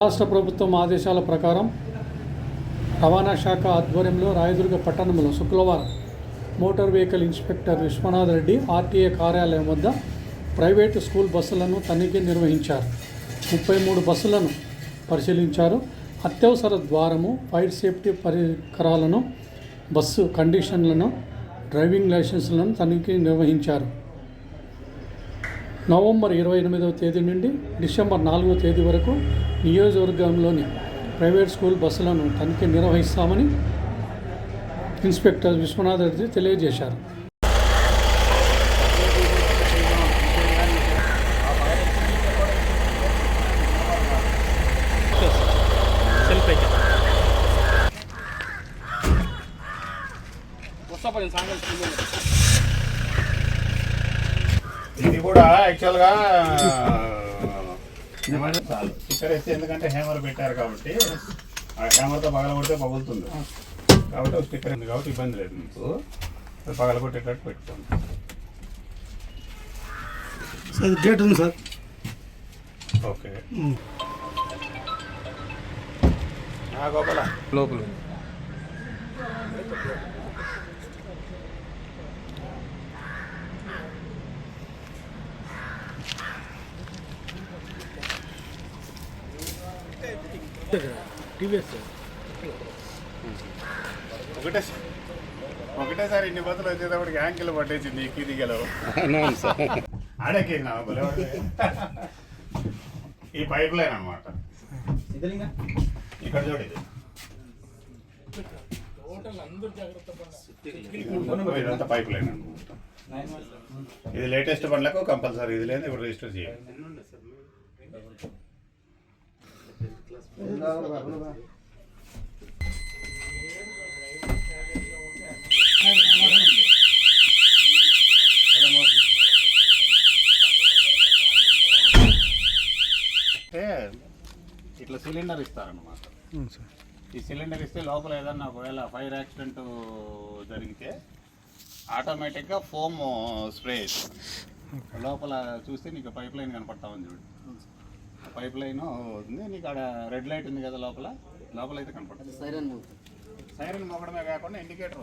రాష్ట్ర ప్రభుత్వం ఆదేశాల ప్రకారం రవాణా శాఖ ఆధ్వర్యంలో రాయదుర్గ పట్టణంలో శుక్రవారం motor vehicle inspector Vishwanath Reddy RTA కార్యాలయం వద్ద ప్రైవేటు స్కూల్ బస్సులను తనిఖీ నిర్వహించారు. ముప్పై మూడు బస్సులను పరిశీలించారు. అత్యవసర ద్వారము ఫైర్ సేఫ్టీ పరికరాలను బస్సు కండిషన్లను డ్రైవింగ్ లైసెన్స్లను తనిఖీ నిర్వహించారు. నవంబర్ ఇరవై ఎనిమిదవ తేదీ నుండి డిసెంబర్ నాలుగవ తేదీ వరకు నియోజకవర్గంలోని ప్రైవేట్ స్కూల్ బస్సులను తనిఖీ నిర్వహిస్తామని ఇన్స్పెక్టర్ విశ్వనాథ్ రెడ్డి తెలియజేశారు. ఇది కూడా యాక్చువల్గా స్టిక్కర్ వేస్తే ఎందుకంటే హ్యామర్ పెట్టారు కాబట్టి ఆ హ్యామర్తో పగలగొడితే పగులుతుంది. కాబట్టి స్టిక్కర్ ఉంది కాబట్టి ఇబ్బంది లేదు మీకు. అది పగలగొట్టేటట్టు పెట్టుకోండి. సార్ గేట్ ఉంది సార్. ఓకే. ఆ, లోపల టీవీఎస్ ఒకటే ఒకటేసారి ఇన్ని బతులు వచ్చేటప్పటికి యాంకిల్ పట్టేసింది నా భలే వాడితే. ఈ పైప్ లైన్ అనమాట ఇక్కడ చూడు ఇది. ఇదంతా పైప్ లైన్ అనమాట ఇది లేటెస్ట్ బండ్లకు కంపల్సరీ ఇది లేదు ఇప్పుడు రిజిస్టర్ చేయాలి. అంటే ఇట్లా సిలిండర్ ఇస్తారనమాట సార్. ఈ సిలిండర్ ఇస్తే లోపల ఏదన్నా ఒకవేళ ఫైర్ యాక్సిడెంట్ జరిగితే ఆటోమేటిక్గా ఫోమ్ స్ప్రే లోపల చూస్తే నీకు పైప్ లైన్ కనపడతా ఉంది చూడు పైప్ లైన్ ఉంది. నీకు ఆడ రెడ్ లైట్ ఉంది కదా లోపల? లోపల అయితే కనపడుతుంది సైరన్ సైరన్ మోగడమే కాకుండా ఇండికేటర్